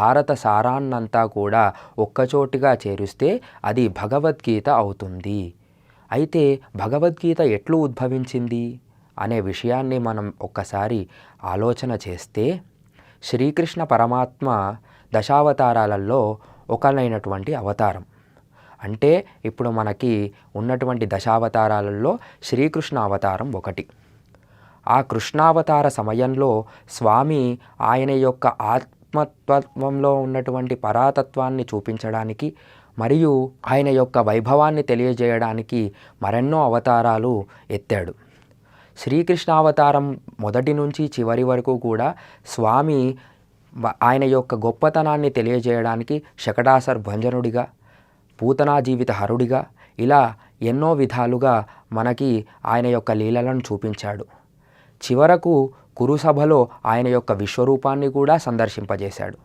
భారత సారాన్నంతా కూడా ఒక్కచోటిగా చేరిస్తే అది భగవద్గీత అవుతుంది. అయితే భగవద్గీత ఎట్లు ఉద్భవించింది అనే విషయాన్ని మనం ఒక్కసారి ఆలోచన చేస్తే శ్రీకృష్ణ పరమాత్మ దశావతారాలలో ఒకనైనటువంటి అవతారం. అంటే ఇప్పుడు మనకి ఉన్నటువంటి దశావతారాలలో శ్రీకృష్ణ అవతారం ఒకటి. ఆ కృష్ణావతార సమయంలో స్వామి ఆయన యొక్క ఆత్మతత్వంలో ఉన్నటువంటి పరాతత్వాన్ని చూపించడానికి మరియు ఆయన యొక్క వైభవాన్ని తెలియజేయడానికి మరెన్నో అవతారాలు ఎత్తాడు. శ్రీకృష్ణావతారం మొదటి నుంచి చివరి వరకు కూడా స్వామి ఆయన యొక్క గొప్పతనాన్ని తెలియజేయడానికి శకటాసర్ భంజనుడిగా పూతనా జీవిత హరుడిగా ఇలా ఎన్నో విధాలుగా మనకి ఆయన యొక్క లీలలను చూపించాడు. చివరకు కురుసభలో ఆయన యొక్క విశ్వరూపాన్ని కూడా సందర్శింపజేశాడు.